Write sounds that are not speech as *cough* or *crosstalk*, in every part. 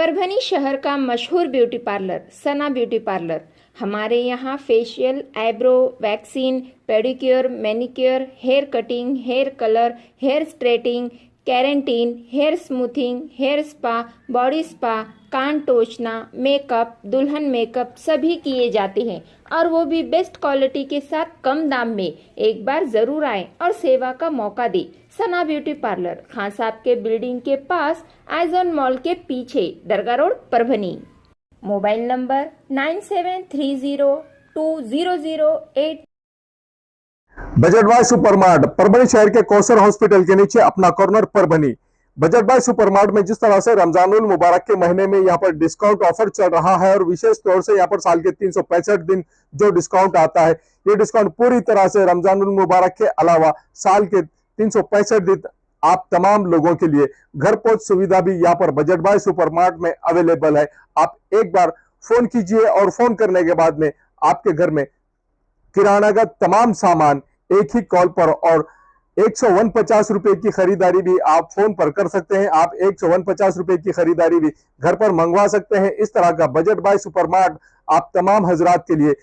परभनी शहर का मशहूर beauty parlour, Sana beauty parlour. हमारे यहाँ facial, eyebrow, waxing, pedicure, manicure, hair cutting, hair colour, hair straightening keratin hair smoothing, hair spa, body spa, कान टोचना, makeup, दुल्हन मेकअप सभी किए जाते हैं और वो भी बेस्ट क्वालिटी के साथ कम दाम में। एक बार ज़रूर आए और सेवा का मौका दे। सना ब्यूटी पार्लर, खान साहब के बिल्डिंग के पास आइजॉन मॉल के पीछे, दरगाह road Parbhani. Mobile number nine seven three zero two zero zero eight. Parbhani शहर के कौशल हॉस्पिटल के नीचे अपना corner Parbhani. Budget buy supermart में जिस तरह से रमजानुल मुबारक के महीने में यहाँ पर डिस्काउंट ऑफ़र चल रहा है और विशेष तौर से यहाँ पर साल के तीन दिन जो डिस्काउंट आता है, ये डिस्काउंट पूरी तरह से रमजानुल मुबारक के अलावा साल के तीन दिन आप तमाम लोगों के लिए घर पहुँच सुविधा भी यहाँ पर बजट बाय सुपरमार्ट में अवेलेबल है। आप एक बार फ़ोन कीजिए और फ़ोन करने के बाद में आपके घर में किराना का तमाम सामान एक ही कॉल पर और एक सौ वन पचास रुपए की खरीदारी भी आप फ़ोन पर कर सकते हैं। आप एक सौ वन पचास रुपए की खरीदारी भी घर पर मंगवा सकते हैं। इस तरह का बजट बाय सुपरमार्ट आप तमाम हजरात के लिए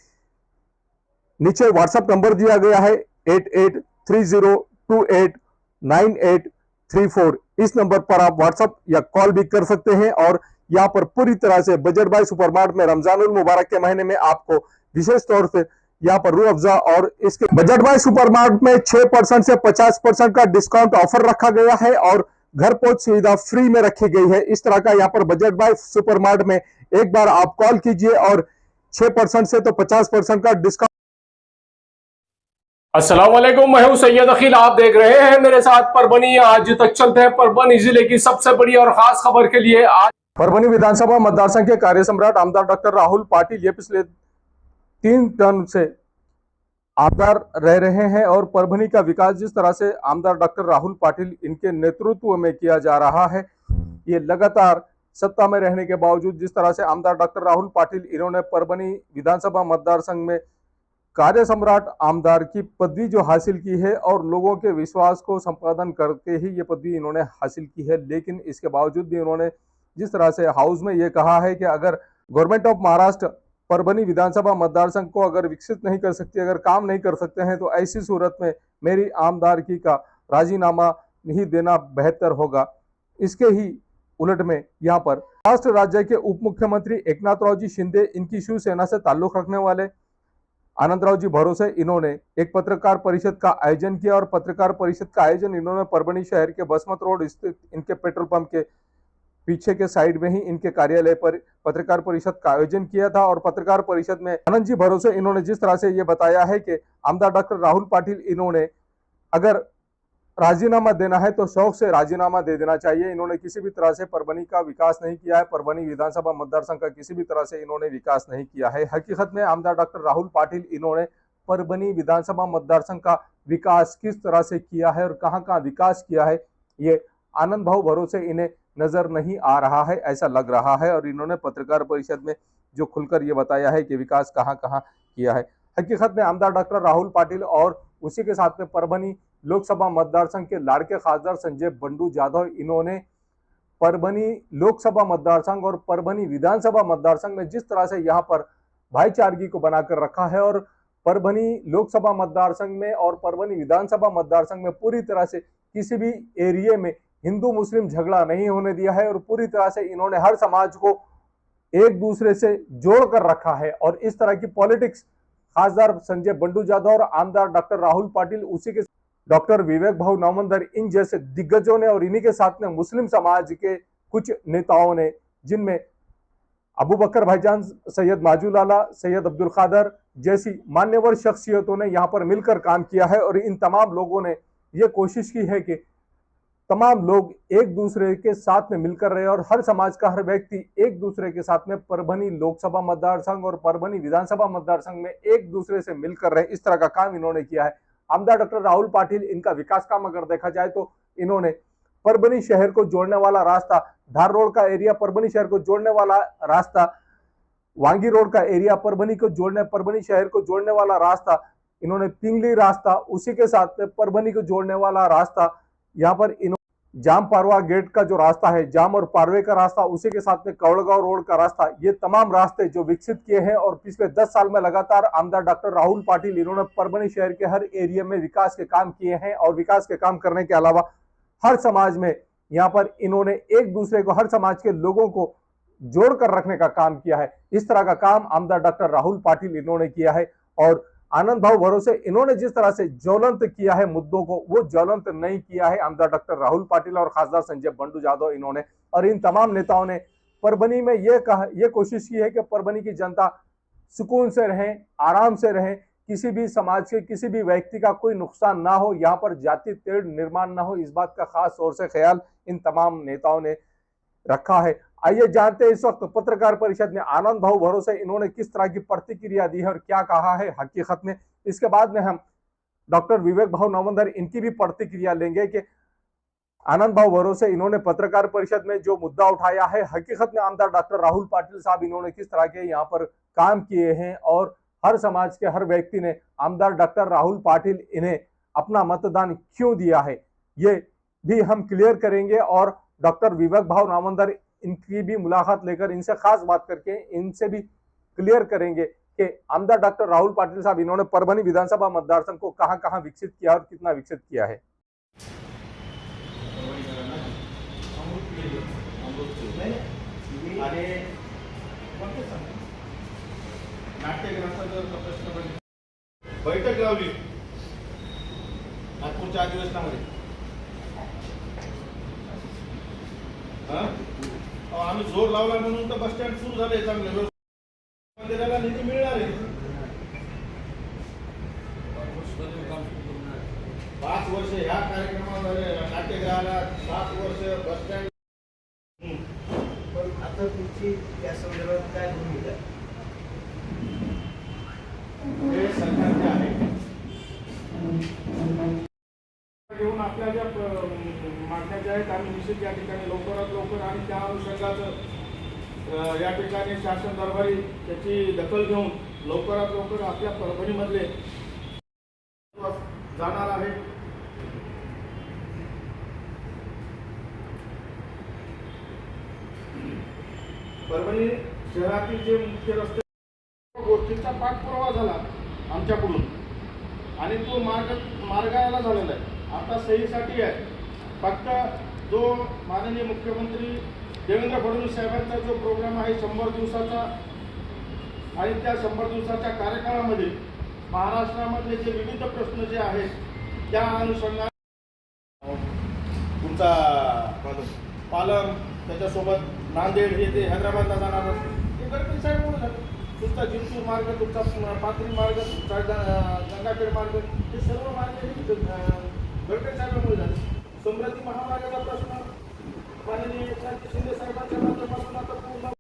नीचे व्हाट्सएप नंबर दिया गया है, eight eight three zero two eight, nine eight three four. इस नंबर पर आप व्हाट्सअप या कॉल भी कर सकते हैं और यहाँ पर पूरी तरह से बजट बाय सुपरमार्ट में रमजानुल मुबारक के महीने में आपको विशेष तौर से यहाँ पर रू अफजा और इसके बजट बाय सुपरमार्ट में 6 परसेंट से 50 परसेंट का डिस्काउंट ऑफ़र रखा गया है और घर पहुँच सुविधा फ्री में रखी गई है। इस तरह का यहाँ पर बजट बाय सुपरमार्ट में एक बार आप कॉल कीजिए और 6 परसेंट से तो 50 परसेंट का डिस्काउंट वालेकुम मैं सैयद अखिल आप देख रहे हैं मेरे साथ परभनी। आज तक चलते हैं परभनी ज़िले की सबसे बड़ी और खास खबर के लिए। आज परभनी विधानसभा मतदार संघ के कार्य सम्राट आमदार डॉक्टर राहुल पाटिल ये पिछले तीन टर्म से आमदार रह रहे हैं और परभनी का विकास जिस तरह से आमदार डॉक्टर राहुल पाटिल इनके नेतृत्व में किया जा रहा है, ये लगातार सत्ता में रहने के बावजूद जिस तरह से आमदार डॉक्टर राहुल पाटिल, इन्होंने परभनी विधानसभा मतदार संघ में कार्य सम्राट आमदार की पदवी जो हासिल की है और लोगों के विश्वास को संपादन करके ही ये पदवी इन्होंने हासिल की है। लेकिन इसके बावजूद भी इन्होंने जिस तरह से हाउस में ये कहा है कि अगर गवर्नमेंट ऑफ़ महाराष्ट्र परभनी विधानसभा मतदार संघ को अगर विकसित नहीं कर सकती, अगर काम नहीं कर सकते हैं तो ऐसी सूरत में मेरी आमदारकी का राजीनामा नहीं देना बेहतर होगा। इसके ही उलट में यहाँ पर महाराष्ट्र राज्य के उप मुख्यमंत्री एकनाथराव जी शिंदे इनकी शिवसेना से ताल्लुक रखने वाले आनंदराव भरोसे, इन्होंने एक पत्रकार परिषद का आयोजन किया और पत्रकार परिषद का आयोजन इन्होंने परभणी शहर के बसमत रोड स्थित इनके पेट्रोल पंप के पीछे के साइड में ही इनके कार्यालय पर पत्रकार परिषद का आयोजन किया था और पत्रकार परिषद में आनंद जी भरोसे, इन्होंने जिस तरह से ये बताया है कि आमदार डॉक्टर राहुल पाटिल, इन्होंने अगर राजीनामा देना है तो शौक से राजीनामा दे देना चाहिए। इन्होंने किसी भी तरह से परभनी का विकास नहीं किया है, परभनी विधानसभा मतदार संघ का किसी भी तरह से इन्होंने विकास नहीं किया है। हकीकत में आमदार डॉक्टर राहुल पाटिल इन्होंने परभनी विधानसभा मतदार संघ का विकास किस तरह से किया है और कहाँ कहाँ विकास किया है, ये आनंद भाव भरोसे इन्हें नज़र नहीं आ रहा है, ऐसा लग रहा है। और इन्होंने पत्रकार परिषद में जो खुलकर ये बताया है कि विकास कहाँ कहाँ किया है। हकीकत में आमदार डॉक्टर राहुल पाटिल और उसी के साथ में परभनी लोकसभा मतदार संघ के लाड़के खासदार संजय बंडू जाधव, इन्होंने परभनी लोकसभा मतदार संघ और परभनी विधानसभा मतदार संघ में जिस तरह से यहाँ पर भाईचारगी को बनाकर रखा है और परभनी लोकसभा मतदार संघ में और परभनी विधानसभा मतदार संघ में पूरी तरह से किसी भी एरिए में हिंदू मुस्लिम झगड़ा नहीं होने दिया है और पूरी तरह से इन्होंने हर समाज को एक दूसरे से जोड़ कर रखा है। और इस तरह की पॉलिटिक्स खासदार संजय बंडू जाधव और आमदार डॉक्टर राहुल पाटिल उसी के डॉक्टर विवेक भाव नामंदर इन जैसे दिग्गजों ने और इन्हीं के साथ में मुस्लिम समाज के कुछ नेताओं ने, जिनमें अबू बकर भाईजान, सैयद माजूलाला सैयद अब्दुल खादर जैसी मान्यवर शख्सियतों ने यहाँ पर मिलकर काम किया है और इन तमाम लोगों ने ये कोशिश की है कि तमाम लोग एक दूसरे के साथ में मिलकर रहे और हर समाज का हर व्यक्ति एक दूसरे के साथ में परभनी लोकसभा मतदार संघ और परभनी विधानसभा मतदार संघ में एक दूसरे से मिलकर रहे। इस तरह का काम इन्होंने किया है। आमदार डॉक्टर राहुल पाटिल इनका विकास काम अगर देखा जाए तो इन्होंने परभनी शहर को जोड़ने वाला रास्ता, धार रोड का एरिया परभनी शहर को जोड़ने वाला रास्ता, वांगी रोड का एरिया परभनी को जोड़ने परभनी शहर को जोड़ने वाला रास्ता, इन्होंने पिंगली रास्ता उसी के साथ परभनी को जोड़ने वाला रास्ता, यहाँ पर जाम पारवा गेट का जो रास्ता है, जाम और पारवे का रास्ता, उसी के साथ में कवड़गांव रोड का रास्ता, ये तमाम रास्ते जो विकसित किए हैं और पिछले दस साल में लगातार आमदार डॉक्टर राहुल पाटिल, इन्होंने परभनी शहर के हर एरिया में विकास के काम किए हैं और विकास के काम करने के अलावा हर समाज में यहाँ पर इन्होंने एक दूसरे को, हर समाज के लोगों को जोड़कर रखने का काम किया है। इस तरह का काम आमदार डॉक्टर राहुल पाटिल इन्होंने किया है और आनंद भाव भरोसे, इन्होंने जिस तरह से ज्वलंत किया है मुद्दों को, वो ज्वलंत नहीं किया है। आमदार डॉक्टर राहुल पाटिल और खासदार संजय बंडू जाधव इन्होंने और इन तमाम नेताओं ने परभनी में ये कहा, ये कोशिश की है कि परभनी की जनता सुकून से रहें, आराम से रहें, किसी भी समाज के, किसी भी व्यक्ति का कोई नुकसान ना हो, यहाँ पर जाति तेड़ निर्माण ना हो, इस बात का खास तौर से ख्याल इन तमाम नेताओं ने रखा है। आइए जानते हैं इस वक्त पत्रकार परिषद में आनंद भाव भरोसे, इन्होंने किस तरह की प्रतिक्रिया दी है और क्या कहा है हकीकत में? इसके बाद में हम डॉक्टर विवेक भाव नवंदर, इनकी भी प्रतिक्रिया लेंगे कि आनंद भाव भरोसे, इन्होंने पत्रकार परिषद में जो मुद्दा उठाया है, हकीकत में आमदार डॉक्टर राहुल पाटिल साहब इन्होंने किस तरह के यहाँ पर काम किए हैं और हर समाज के हर व्यक्ति ने आमदार डॉक्टर राहुल पाटिल इन्हें अपना मतदान क्यों दिया है? ये भी हम क्लियर करेंगे और डॉक्टर विवेक भाव नामंदर इनकी भी मुलाकात लेकर इनसे खास बात करके इनसे भी क्लियर करेंगे कि आमदार डॉक्टर राहुल पाटिल साहब, इन्होंने परभनी विधानसभा मतदार संघ को कहाँ कहाँ विकसित किया और कितना विकसित किया है? बैठक लावली. नागपूरच्या अधिवेशनामध्ये आम्ही जोर लावला म्हणून तर बस स्टँड सुरू झाले चांगले. मंदिराला निधी मिळणार आहे. पाच वर्ष ह्या कार्यक्रमाला झाले नाट्यगृहाला सात वर्ष बस स्टँड पण आता तुमची या संदर्भात काय भूमिका आहे? हे सरकारचे आहे घेऊन आपल्या ज्या प- मागण्या ज्या आहेत आम्ही निश्चित या ठिकाणी लवकरात लवकर आणि त्या अनुषंगाचं या ठिकाणी शासन दरबारी त्याची दखल घेऊन लवकरात लवकर आपल्या परभणीमधले जाणार आहे. परभणी शहरातील जे मुख्य रस्ते गोष्टींचा पाठपुरावा झाला आमच्याकडून. आणि तो मार्ग मार्गाला झालेला आहे. आता सहीसाठी आहे. फक्त जो माननीय मुख्यमंत्री देवेंद्र फडणवीस साहेबांचा जो प्रोग्राम आहे शंभर दिवसाचा आणि त्या शंभर दिवसाच्या कार्यकाळामध्ये महाराष्ट्रामधले जे विविध प्रश्न जे आहेत त्या अनुषंगाने तुमचा पालम त्याच्यासोबत नांदेड हे ते हैदराबादला जाणार ते गडकरी साहेब म्हणून झालं तुमचा जिंतूर मार्ग तुमचा पाथरी मार्ग तुमचा गंगाखेड मार्ग हे सर्व मार्ग गडकरी साहेबांमुळे झाले. समृद्धी महामार्गाचा प्रश्न. माननीय शिंदे साहेबांच्या माध्यमातून आता पूर्ण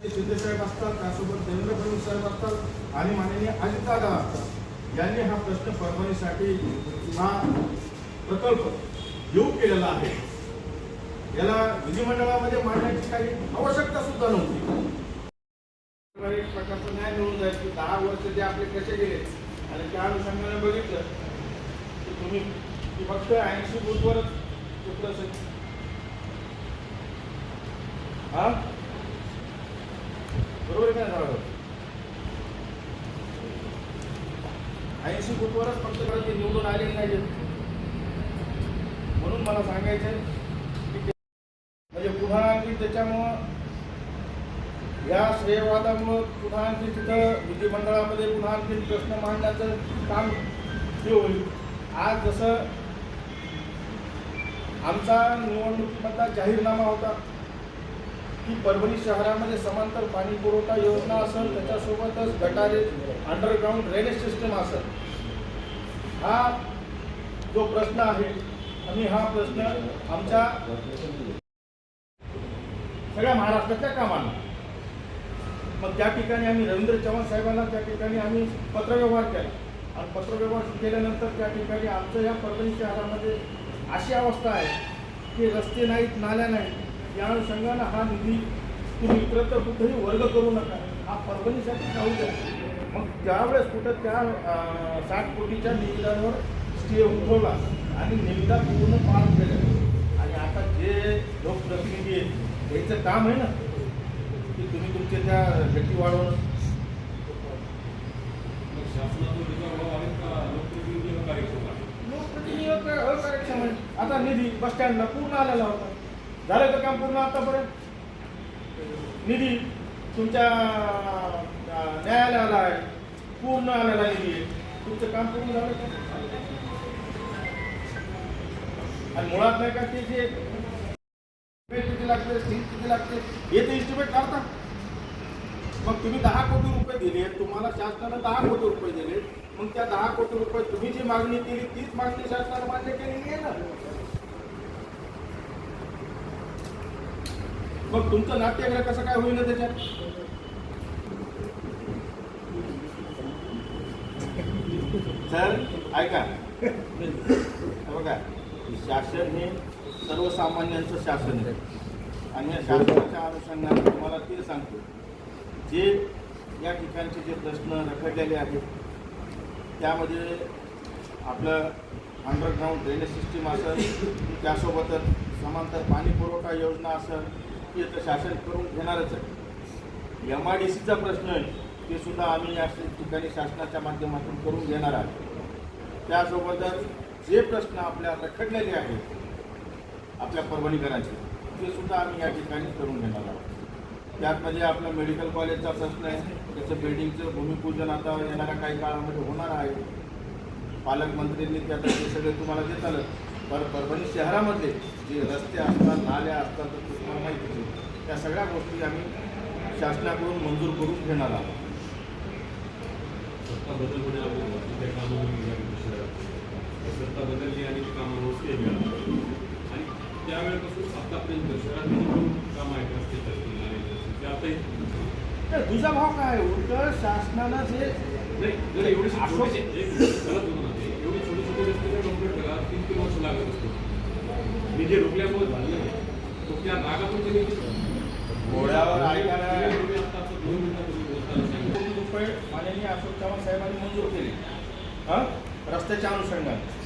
शिंदे साहेब असतात त्यासोबत देवेंद्र फडणवीस साहेब असतात आणि माननीय अजितदादा असतात. यांनी हा प्रश्न परभणीसाठी हा प्रकल्प येऊ केलेला आहे. याला विधिमंडळामध्ये मांडण्याची काही आवश्यकता सुद्धा नव्हती. प्रकारचं एक न्याय मिळून जाईल की दहा वर्ष जे आपले कसे गेले आणि त्या अनुषंगाने बघितलं की तुम्ही की फक्त ऐंशी बूथवरच ते हा? बरोबर आहे का ऐंशी फूटवरच फक्त ते निवडून आले नाही म्हणून मला सांगायचं की म्हणजे पुन्हा आणखी त्याच्यामुळं या श्रेयवादामुळं पुन्हा आणखी तिथं विधिमंडळामध्ये पुन्हा आणखी प्रश्न मांडण्याचं काम हे होईल. आज जसं आमचा निवडणुकीमधला जाहीरनामा होता की परभणी शहरामध्ये समांतर पाणी पुरवठा योजना असेल त्याच्यासोबतच गटारे अंडरग्राऊंड ड्रेनेज सिस्टम असेल. हा जो प्रश्न आहे आम्ही हा प्रश्न आमच्या सगळ्या महाराष्ट्रातल्या कामांना. मग त्या ठिकाणी आम्ही रवींद्र चव्हाण साहेबांना त्या ठिकाणी आम्ही पत्रव्यवहार केला. आणि पत्रव्यवहार केल्यानंतर त्या ठिकाणी आमचं या परभणी शहरामध्ये अशी अवस्था आहे की रस्ते नाहीत नाल्या नाहीत. या अनुषंगानं हा निधी तुम्ही इतरत्र कुठेही वर्ग करू नका. हा परभणीसाठी राहू द्या. मग ज्यावेळेस कुठं त्या साठ कोटीच्या निविदांवर स्टे उठवला आणि निविदा पूर्ण पार केल्या. आता जे लोकप्रतिनिधी आहेत त्यांचं काम आहे ना की तुम्ही तुमच्या त्या गती वाढवणं शासनातून अकार्यक्षम आहे आता निधी बस स्टँडला पूर्ण आलेला होता. झालं तर काम पूर्ण आतापर्यंत? निधी तुमच्या न्यायालयाला आहे. पूर्ण आलेला निधी आहे. तुमचं काम पूर्ण झालं का? आणि मुळात नाही का ते जे किती लागते सीट किती लागते हे ते इस्टिमेट काढता. मग तुम्ही दहा कोटी रुपये दिले तुम्हाला शासनानं दहा कोटी रुपये दिले. मग त्या दहा कोटी रुपये तुम्ही जी मागणी केली तीच मागणी शासनाला मान्य केलेली आहे ना? मग तुमचं नाट्यग्रह कसं काय होईल त्याच्यात? सर ऐका. बघा शासन हे सर्वसामान्यांचं शासन आहे. आणि या शासनाच्या अनुषंगाने तुम्हाला ते सांगतो. जे या ठिकाणचे जे प्रश्न रखडलेले आहेत त्यामध्ये आपलं अंडरग्राऊंड ड्रेनेज सिस्टीम असेल त्यासोबतच समांतर पाणी पुरवठा योजना असेल ते तर शासन करून घेणारच आहे. एम आय डी सीचा प्रश्न आहे ते सुद्धा आम्ही या ठिकाणी शासनाच्या माध्यमातून करून घेणार आहोत. त्यासोबतच जे प्रश्न आपल्या रखडलेले आहेत आपल्या परभणीकरांचे ते सुद्धा आम्ही या ठिकाणी करून घेणार आहोत. त्यातमध्ये आपला मेडिकल कॉलेजचा प्रश्न आहे. त्याचं बिल्डिंगचं भूमिपूजन आता येणाऱ्या काही काळामध्ये होणार आहे. पालकमंत्र्यांनी त्यात ते सगळे तुम्हाला आलं पर परभणी शहरामध्ये जे रस्ते असतात नाल्या असतात तर ते तुम्हाला माहिती त्या सगळ्या गोष्टी आम्ही शासनाकडून मंजूर करून घेणार आहोत. सत्ता सत्ता बदलली आणि कामावर आणि त्यावेळेपासून आतापर्यंत शहरात जी कामं आहेत रस्ते तर तुझा भाव काय? उलट शासनानं जे नाही एवढे छोटे एवढे छोटे छोटे रस्ते जर कंप्लीट करा तीन तीन वर्ष लागत असतो मी जे रोखल्यामुळे झाले नाही. तो त्या रागातून त्यांनी घोड्यावर ऐकायला रुपये माननीय अशोक चव्हाण साहेबांनी मंजूर केले. हां? रस्त्याच्या अनुषंगाने.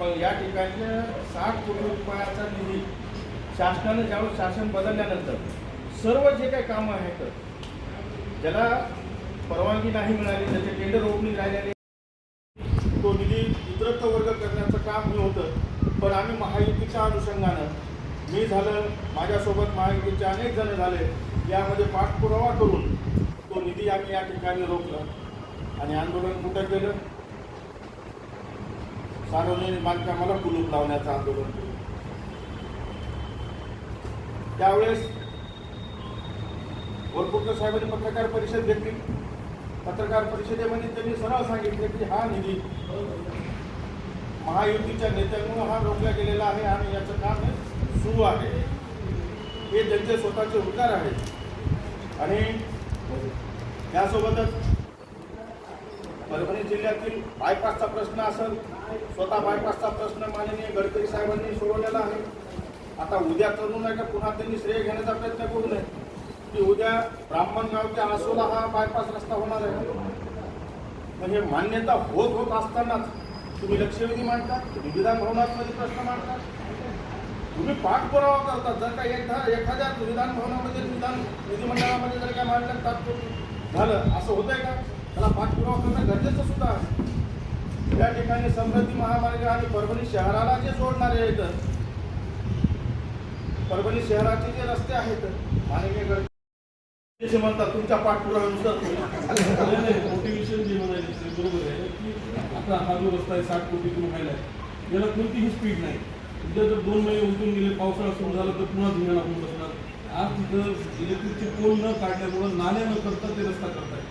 पण या ठिकाणच्या साठ कोटी रुपयाचा निधी शासनानं ज्यावेळेस शासन बदलल्यानंतर सर्व जे काही कामं आहेत ज्याला परवानगी नाही मिळाली त्याचे टेंडर ओपनिंग राहिलेले तो निधी इतरत्र वर्ग करण्याचं काम हे होतं पण आम्ही महायुतीच्या अनुषंगानं मी झालं माझ्यासोबत महायुतीचे अनेक जण झाले यामध्ये पाठपुरावा करून तो निधी आम्ही या ठिकाणी रोखला आणि आंदोलन कुठं केलं? सार्वजनिक बांधकामाला कुलूप लावण्याचं आंदोलन केलं. त्यावेळेस वरपुरकर साहेबांनी पत्रकार परिषद घेतली. पत्रकार परिषदेमध्ये त्यांनी सरळ सांगितलं की हा निधी महायुतीच्या नेत्यांमुळे हा रोखला गेलेला आहे आणि याचं काम हे सुरू आहे. हे त्यांचे स्वतःचे उद्गार आहेत. आणि त्यासोबतच परभणी जिल्ह्यातील बायपासचा प्रश्न असेल स्वतः बायपासचा प्रश्न माननीय गडकरी साहेबांनी सोडवलेला आहे. आता उद्या करू नये का पुन्हा त्यांनी श्रेय घेण्याचा प्रयत्न करू नये. की उद्या ब्राह्मणगाव ते आसोला हा बायपास रस्ता होणार आहे. म्हणजे मान्यता होत होत असतानाच तुम्ही लक्षवेधी मांडता तुम्ही विधान भवनामध्ये प्रश्न मांडता. तुम्ही पाठपुरावा करता. जर का एकदा एखाद्या विधान भवनामध्ये विधान विधिमंडळामध्ये जर काय मांडलं तात्पुरती झालं. असं होतंय का? त्याला पाठपुरावा करणं गरजेचं सुद्धा आहे. या ठिकाणी समृद्धी महामार्ग आणि परभणी शहराला जे जोडणारे आहेत परभणी शहराचे जे रस्ते आहेत माननीय गड म्हणतात तुमच्या पाठपुराव्यानुसार मोटिवेशन जे म्हणाले ते बरोबर आहे. की आता हा जो रस्ता आहे साठ कोटीतून व्हायला आहे याला कोणतीही स्पीड नाही. उद्या जर दोन महिने उलटून गेले पावसाळा सुरू झाला तर पुन्हा धिंगाणा होऊन बसणार. आज तिथं इलेक्ट्रिकचे पोल न काढल्यामुळं नाल्या न करता ते रस्ता करताय.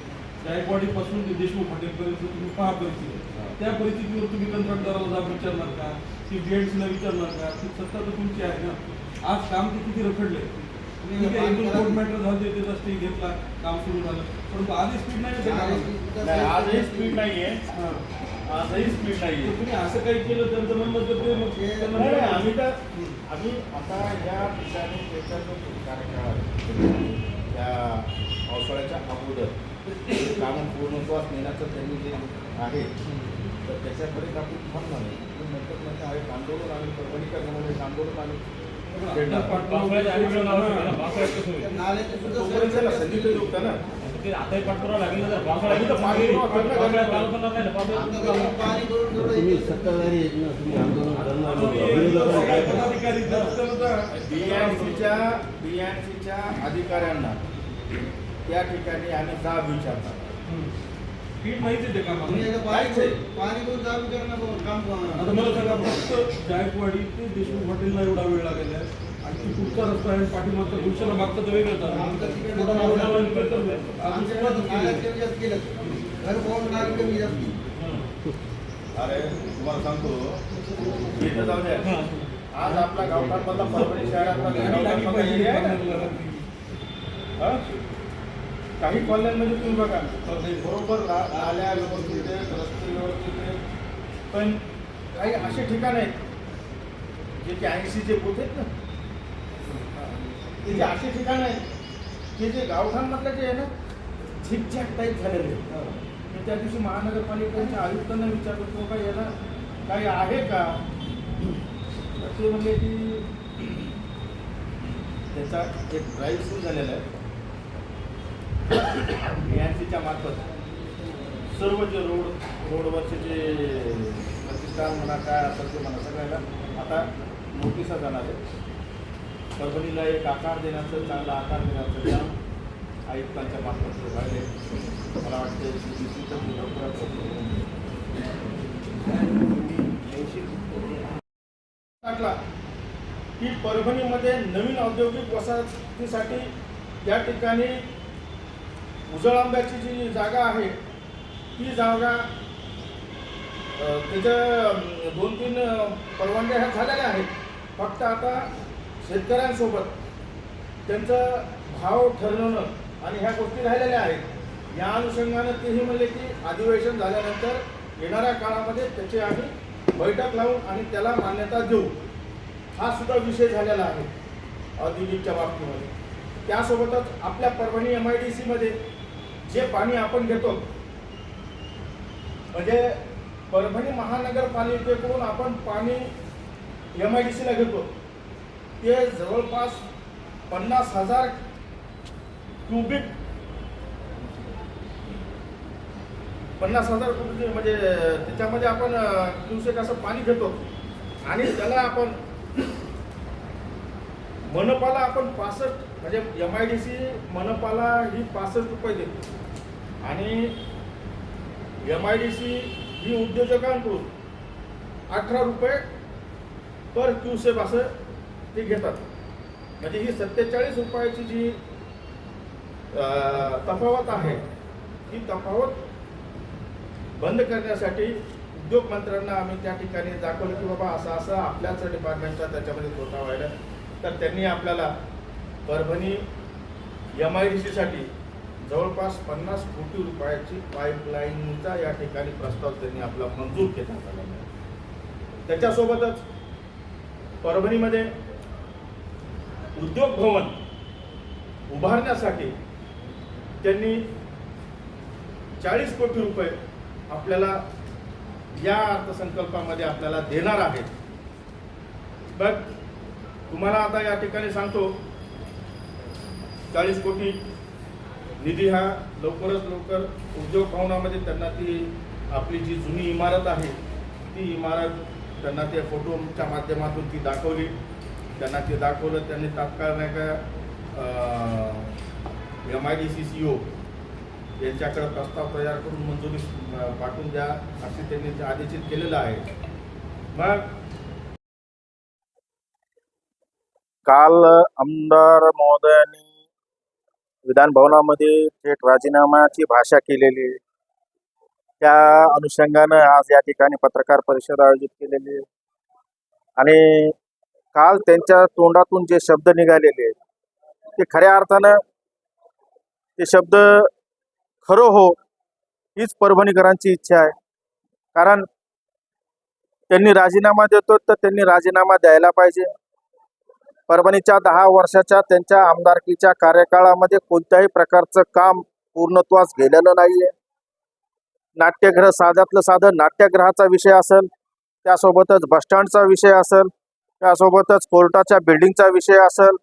जायकवाडीपासून ते देशमुख हॉटेलपर्यंत तुम्ही पहा परिस्थिती. त्या परिस्थितीवर तुम्ही कंत्राटदाराला जाब विचारणार का? की गेट्सला विचारणार का? ती सत्ता तर तुमची आहे ना. आज काम ते किती रखडले ठीक आहे, मॅटर झाले ते घेतला काम सुरू झालं. परंतु आधी स्पीड नाही येते कामाला. नाही, आजही स्पीड नाहीये हां. आजही स्पीड नाहीये तर तुम्ही असं काही केलं त्यांचं म्हणणं तर ते मग त्यांना नाही, नाही, आम्ही तर हं. आम्ही आता या ठिकाणी त्याचा जो कार्यकाळ आहे, त्या पावसाळ्याच्या अगोदर. कामं पूर्णत्वास नेण्याचं त्यांनी जे आहे तर त्याच्याकडे आपण थांबणार नाही. पण नंतर नंतर हा एक आंदोलन आम्ही परभणीकर म्हणून एक आंदोलन आम्ही पाठपुरावा त्या ना आताही लागेल ना तुम्ही सत्ताधारी अधिकाऱ्यांना त्या ठिकाणी आम्ही जाब विचारणार. पीठ माहिती आहे का मला सांगा फक्त जायकवाडी ते देशमुख हॉटेलला एवढा वेळ लागलेला आहे. आणि ती पुढचा रस्ता आहे पाठीमागचा भविष्याला मागचा तर जास्त अरे तुम्हाला सांगतो. इथं जाऊ द्या. आज आपला गावठाणमधला परभणी शहरातला काही कॉलन्यांमध्ये तुम्ही बघा. बरोबर नाल्या व्यवस्थित आहेत रस्ते व्यवस्थित आहेत. पण काही असे ठिकाण आहेत जे की ऐंशीचे पोत आहेत ना ते जे असे ठिकाण आहेत की जे गावठाणमधलं जे आहे ना झिकझॅक टाईप झालेले आहे मी त्या दिवशी महानगरपालिकेच्या आयुक्तांना विचारलं तो काही याला काही आहे का? ते म्हणजे की *clears throat* त्याचा एक ड्राईव्ह सुरू झालेला आहे. एनसीच्या मार्फत सर्व जे रोड रोडवरचे जे प्रतिष्ठान म्हणा काय असेल ते म्हणा सगळ्याला आता नोटिसा जाणार आहे. परभणीला एक आकार देण्याचं चांगला आकार देण्याचं काम आयुक्तांच्या मार्फत ते झाले मला वाटते लवकरात टाकला की परभणीमध्ये नवीन औद्योगिक वसाहतीसाठी या ठिकाणी उजळ आंब्याची जी जागा आहे ती जागा त्याच्या दोन तीन परवानग्या ह्या झालेल्या आहेत. फक्त आता शेतकऱ्यांसोबत त्यांचं भाव ठरवणं आणि ह्या गोष्टी राहिलेल्या आहेत. या अनुषंगानं तेही म्हणले की अधिवेशन झाल्यानंतर येणाऱ्या काळामध्ये त्याची आम्ही बैठक लावून आणि त्याला मान्यता देऊ. हा सुद्धा विषय झालेला आहे. औद्योगिकच्या बाबतीमध्ये. त्यासोबतच आपल्या परभणी एम आय डी सीमध्ये जे पाणी आपण घेतो म्हणजे परभणी महानगरपालिकेकडून आपण पाणी एम आय डी सीला घेतो. ते जवळपास पन्नास हजार क्युबिक पन्नास हजार क्युबिक म्हणजे त्याच्यामध्ये आपण क्युसेक असं पाणी घेतो. आणि त्याला आपण मनपाला आपण पासष्ट म्हणजे एम आय डी सी मनपाला ही पासष्ट रुपये देते. आणि एम आय डी सी ही उद्योजकांकडून अठरा रुपये पर क्युसेब असं ते घेतात. म्हणजे ही सत्तेचाळीस रुपयाची जी तफावत आहे ही तफावत बंद करण्यासाठी उद्योग मंत्र्यांना आम्ही त्या ठिकाणी दाखवलं की बाबा असं असं आपल्याच डिपार्टमेंटचा त्याच्यामध्ये तोटा व्हायला. तर त्यांनी आपल्याला परभणी एम आय डी सीसाठी जवळपास पन्नास कोटी रुपयाची पाईपलाईनचा या ठिकाणी प्रस्ताव त्यांनी आपला मंजूर केला त्याच्यासोबतच परभणीमध्ये उद्योग भवन उभारण्यासाठी त्यांनी चाळीस कोटी रुपये आपल्याला या अर्थसंकल्पामध्ये आपल्याला देणार आहेत. बट तुम्हाला आता या ठिकाणी सांगतो चाळीस कोटी निधी हा लवकरच लवकर उद्योग भवनामध्ये त्यांना ती आपली जी जुनी इमारत आहे ती इमारत त्यांना त्या फोटोच्या माध्यमातून ती दाखवली. त्यांना ते दाखवलं त्यांनी तात्काळ नाही का M I D C C O यांच्याकडे प्रस्ताव तयार करून मंजुरी पाठवून द्या असे त्यांनी आदेशित केलेलं आहे. मग काल आमदार महोदयांनी विधान भवनामध्ये थेट राजीनाम्याची भाषा केलेली त्या अनुषंगानं आज या ठिकाणी पत्रकार परिषद आयोजित केलेली आणि काल त्यांच्या तोंडातून जे शब्द निघालेले ते खऱ्या अर्थानं ते शब्द खरं हो हीच परभणीकरांची इच्छा आहे. कारण त्यांनी राजीनामा देतो तर त्यांनी राजीनामा द्यायला पाहिजे. परभणीच्या दहा वर्षाच्या त्यांच्या आमदारकीच्या कार्यकाळामध्ये कोणत्याही प्रकारचं काम पूर्णत्वास गेलेलं नाहीये. नाट्यगृह साध्यातलं साधं नाट्यगृहाचा विषय असेल त्यासोबतच बसस्टँडचा विषय असेल त्यासोबतच कोर्टाच्या बिल्डिंगचा विषय असेल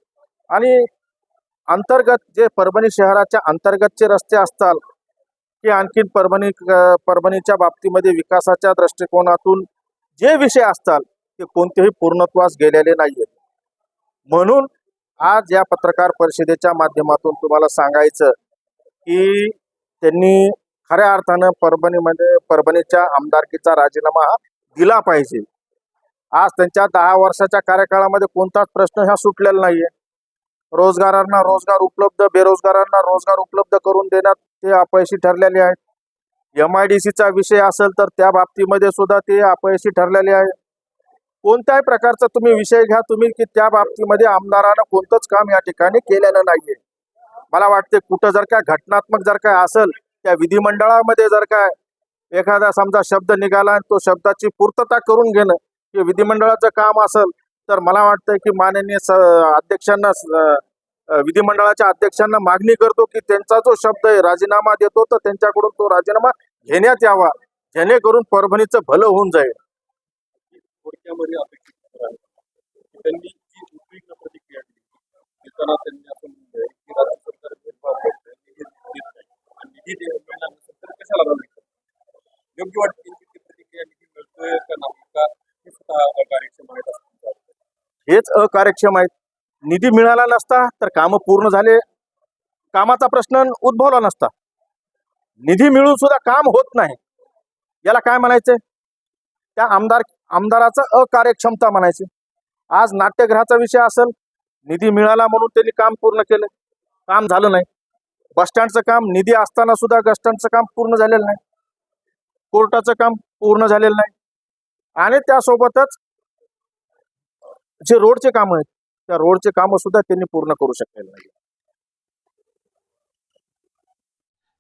आणि अंतर्गत जे परभणी शहराच्या अंतर्गतचे रस्ते असतात की आणखीन परभणी परभणीच्या बाबतीमध्ये विकासाच्या दृष्टिकोनातून जे विषय असतात ते कोणतेही पूर्णत्वास गेलेले नाही आहेत म्हणून आज या पत्रकार परिषदेच्या माध्यमातून तुम्हाला सांगायचं की त्यांनी खऱ्या अर्थानं परभणीमध्ये परभणीच्या आमदारकीचा राजीनामा हा दिला पाहिजे. आज त्यांच्या दहा वर्षाच्या कार्यकाळामध्ये कोणताच प्रश्न हा सुटलेला नाहीये. रोजगारांना रोजगार उपलब्ध बेरोजगारांना रोजगार उपलब्ध करून देण्यात ते अपयशी ठरलेले आहेत. एम आय डी सीचा विषय असेल तर त्या बाबतीमध्ये सुद्धा ते अपयशी ठरलेले आहे कोणत्याही प्रकारचा तुम्ही विषय घ्या तुम्ही की त्या बाबतीमध्ये आमदारानं कोणतंच काम या ठिकाणी केलेलं नाहीये. मला वाटते कुठं जर काय घटनात्मक जर काय असेल त्या विधिमंडळामध्ये जर काय एखादा समजा शब्द निघाला तो शब्दाची पूर्तता करून घेणं हे विधिमंडळाचं काम असेल तर मला वाटतं की माननीय अध्यक्षांना विधिमंडळाच्या अध्यक्षांना मागणी करतो की त्यांचा जो शब्द आहे राजीनामा देतो तर त्यांच्याकडून तो राजीनामा घेण्यात यावा. जेणेकरून परभणीचं भलं होऊन जाईल. थोडक्यामध्ये अपेक्षित आहे. त्यांनी जी उद्विग्न प्रतिक्रिया दिली देताना त्यांनी असं म्हणलंय की राज्य सरकार भेदभाव करतंय, निधी देत नाही. आणि निधी दे- तर कशाला राहणार? योग्य वाटते की ती प्रतिक्रिया निधी मिळतोय का नाही का? हे सुद्धा अकार्यक्षम आहेत असं हेच अकार्यक्षम आहेत. निधी मिळाला नसता तर कामं पूर्ण झाले. कामाचा प्रश्न उद्भवला नसता. निधी मिळून सुद्धा काम होत नाही. याला काय म्हणायचंय? त्या आमदार आमदाराचं अकार्यक्षमता म्हणायची. आज नाट्यगृहाचा विषय असेल निधी मिळाला म्हणून त्यांनी काम पूर्ण केलं. काम झालं नाही. बसस्टँडचं काम निधी असताना सुद्धा बसस्टँडचं काम पूर्ण झालेलं नाही. कोर्टाचं काम पूर्ण झालेलं नाही. आणि त्यासोबतच जे रोडचे कामं आहेत त्या रोडचे कामं सुद्धा त्यांनी पूर्ण करू शकलेलं नाही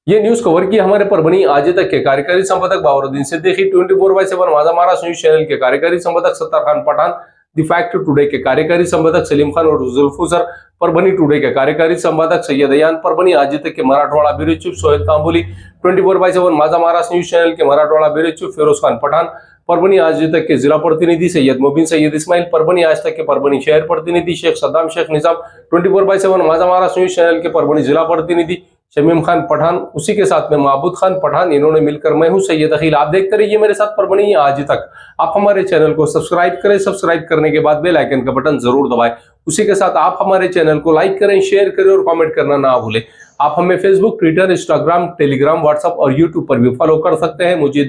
ये न्यूज़ कवर की हमारे परभनी आज तक के कार्यकारी संपादक Babaruddin Siddiqui, twenty four by seven Majha Maharashtra news channel के कार्यकारी संपादक Sattar Khan Pathan, the fact today के कार्यकारी संपादक सलीम खान और जुल्फुसर परभनी टुडे के कार्यकारी संपादक सैयद अयान परभनी आज तक के Marathwada bureau chief Sohel Tamboli, twenty four by seven Majha Maharashtra news channel K Marathwada bureau chief Firoz Khan Pathan Parbhani Aaj Tak के जिला प्रतिनिधि सैयद मुबीन सैयद इस्माइल परभनी आज तक के परभनी शहर प्रतिनिधि Shaikh Saddam Shaikh Nizam, twenty four by seven Majha Maharashtra news channel के परभनी जिला प्रतिनिधि शमीम खान पठान, उसी के साथ में महबूद खान पठान, इन्होंने मिलकर मैं हूँ सैयद अखिल आप देखते रहिए मेरे साथ पर बनी आज तक। आप हमारे चैनल को सब्सक्राइब करें, सब्सक्राइब करने के बाद बेल आइकन का बटन ज़रूर दबाएँ। उसी के साथ आप हमारे चैनल को लाइक करें, शेयर करें और कमेंट करना ना भूलें। आप हमें Facebook Twitter Instagram Telegram WhatsApp और यूट्यूब पर भी फॉलो कर सकते हैं। मुझे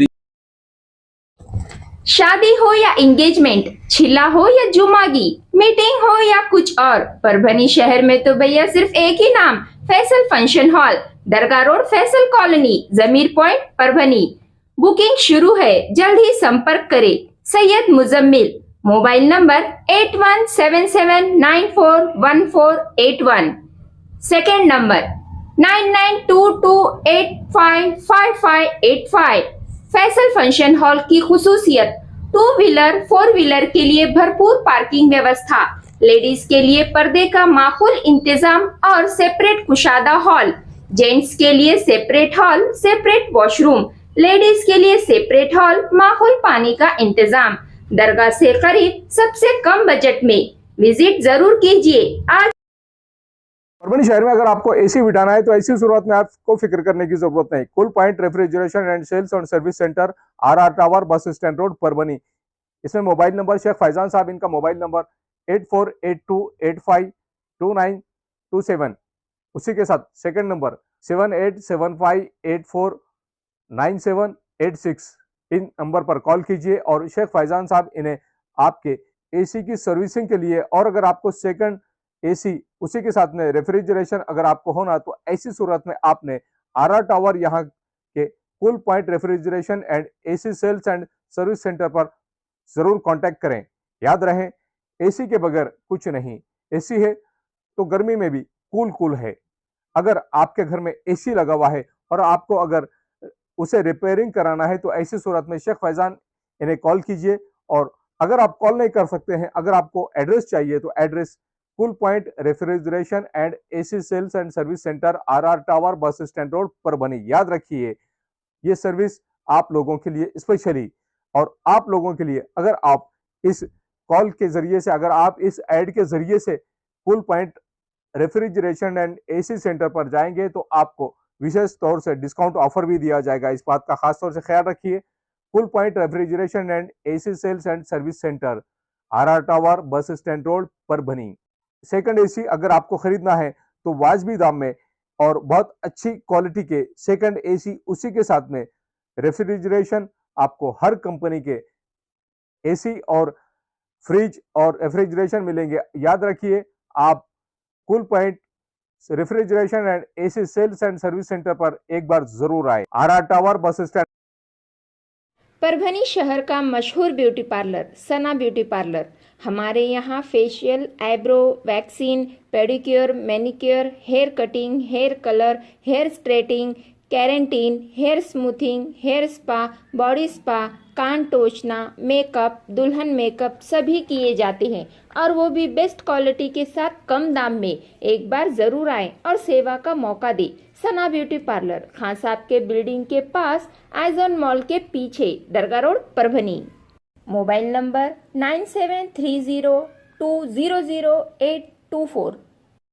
शादी हो या एंगेजमेंट छिला हो या जुमागी मीटिंग हो या कुछ और, परभनी शहर में तो भैया सिर्फ़ एक ही नाम, Faisal function hall Dargah road, Faisal colony Zameer point Parbhani. Booking शुरू है, जल्द ही संपर्क करें, Syed Muzammil, mobile number eight one seven seven nine four one four eight one second number nine nine two two eight five five five eight five Faisal function hall की खुसूसियत two wheeler four wheeler के लिए भरपूर parking व्यवस्था, ladies के लिए पर्दे का माकूल इंतज़ाम और सेपरेट कुशादा हॉल, जेंट्स के लिए separate hall, separate washroom, ladies के लिए सेपरेट हॉल माहौल पानी का इंतज़ाम। दरगाह से करीब सबसे कम बजट में विज़िट ज़रूर कीजिए। आज परभनी शहर में अगर आपको एसी बिठाना है तो ऐसी शुरुआत में आपको फ़िक्र करने की ज़रूरत नहीं। Cool point refrigeration and sales और service centre R R tower bus stand road Parbhani इसमें मोबाइल नंबर शेख फैजान साहब, इनका mobile number eight four eight two eight five two nine two seven उसी के साथ second number seven eight seven five eight four nine seven eight six in number पर call कीजिए और शेख फैजान साहब, इन्हें आपके एसी की सर्विसिंग के लिए और अगर आपको सेकंड एसी उसी के साथ में रेफ्रिजरेशन अगर आपको होना तो ऐसी सूरत में आपने आर टावर यहाँ के cool point refrigeration and AC sales and service centre पर ज़रूर कांटेक्ट करें। याद रहे, एसी के बगैर कुछ नहीं। एसी है तो गर्मी में भी कूल कूल है। अगर आपके घर में एसी लगा हुआ है और आपको अगर उसे रिपेयरिंग कराना है तो ऐसी सूरत में शेख फैजान इन्हें कॉल कीजिए और अगर आप कॉल नहीं कर सकते हैं, अगर आपको एड्रेस चाहिए तो address cool point refrigeration and AC sales and service centre R R tower bus stand road पर बनी। याद रखिए, ये सर्विस आप लोगों के लिए स्पेशली और आप लोगों के लिए अगर आप इस कॉल के ज़रिए से, अगर आप इस एड के ज़रिए से full point refrigeration and AC centre पर जाएँगे तो आपको विशेष तौर से डिस्काउंट ऑफ़र भी दिया जाएगा। इस बात का खास तौर से ख्याल रखिए। Full point refrigeration and AC sales and service centre R R tower bus stand road पर बनी। सेकंड एसी अगर आपको खरीदना है तो वाजबी दाम में और बहुत अच्छी क्वालिटी के सेकंड एसी उसी के साथ में रेफ्रिजरेशन आपको हर कंपनी के एसी और फ्रिज और रेफ्रिजरेशन मिलेंगे। याद रखिए, आप cool point refrigeration and AC sales and service centre पर एक बार ज़रूर आए। R tower bus stand. Parbhani शहर का मशहूर beauty parlour, Sana beauty parlour. हमारे यहाँ facial eyebrow waxing pedicure manicure hair cutting hair colour hair straightening keratin hair smoothing hair spa body spa कान टोचना मेकअप दुल्हन मेकअप सभी किए जाते हैं। और वो भी बेस्ट क्वालिटी के साथ कम दाम में। एक बार ज़रूर आए और सेवा का मौका दें। सना ब्यूटी पार्लर, खान साहब के बिल्डिंग के पास आइजॉन मॉल के पीछे, Dargah road, Parbhani. Mobile number nine seven three zero two zero zero eight two four.